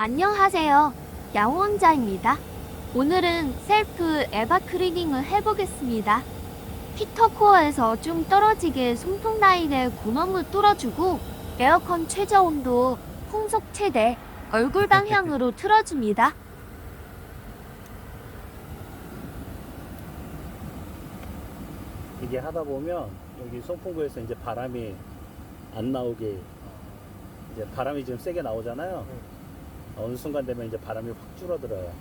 안녕하세요. 야호왕자입니다. 오늘은 셀프 에바 클리닝을 해보겠습니다. 히터코어에서 좀 떨어지게 송풍 라인에 구멍을 뚫어주고 에어컨 최저 온도, 풍속 최대, 얼굴 방향으로 틀어줍니다. 이게 하다 보면 여기 송풍구에서 이제 바람이 안 나오게 이제 바람이 지금 세게 나오잖아요. 어느 순간 되면 이제 바람이 확 줄어들어요.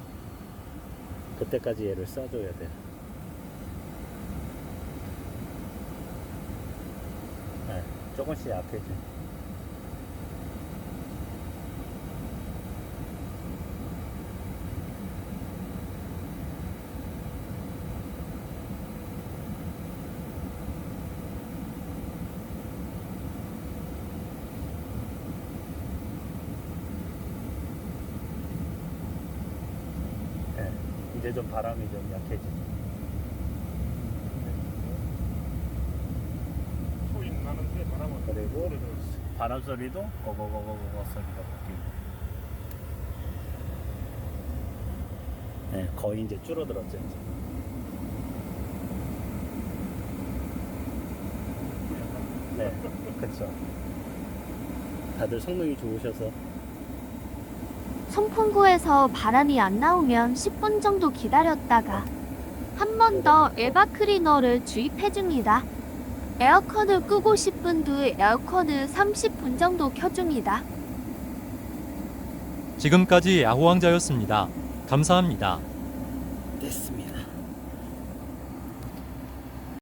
그때까지 얘를 쏴줘야 돼. 네, 조금씩 약해지. 네, 이제 좀 바람이 좀 약해지죠. 소리 나는데 바람은 그리고 바람 소리도 거거거거거 소리가 바뀌고. 네, 거의 이제 줄어들었죠. 이제. 네, 그렇죠. 다들 성능이 좋으셔서 송풍구에서 바람이 안 나오면 10분 정도 기다렸다가 한 번 더 에바 클리너를 주입해줍니다. 에어컨을 끄고 싶은 두 에어컨을 30분 정도 켜줍니다. 지금까지 야호왕자였습니다. 감사합니다. 됐습니다.